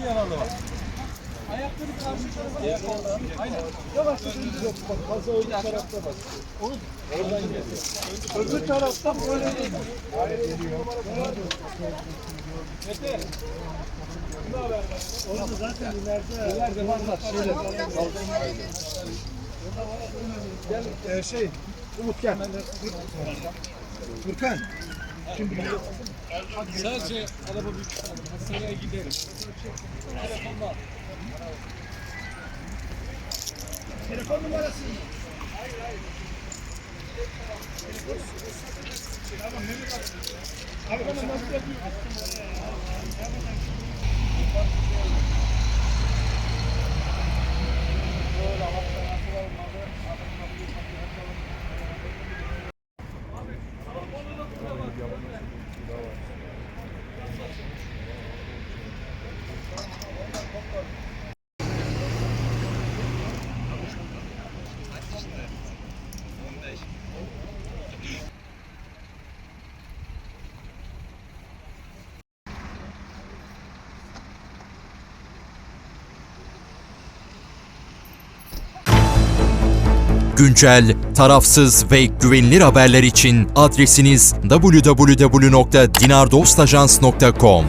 iki yaralı var. Ayakları karşı tarafa ayak oldu. Aynen. Yavaş Yok bak fazla öbür tarafta bak. Onu oradan geliyor. Öbür taraftan böyle değil. Mete. Ne haber? Orada zaten ileride. İleride var var. Şeyler. Gel şey Umut gel. Furkan. Sadece araba büyük hastaneye giderim. Telefonla al. Telefon numarası. Tamam Mehmet abi. Abi bana nasıl yapıyor? Güncel, tarafsız ve güvenilir haberler için adresiniz www.dinardostajans.com.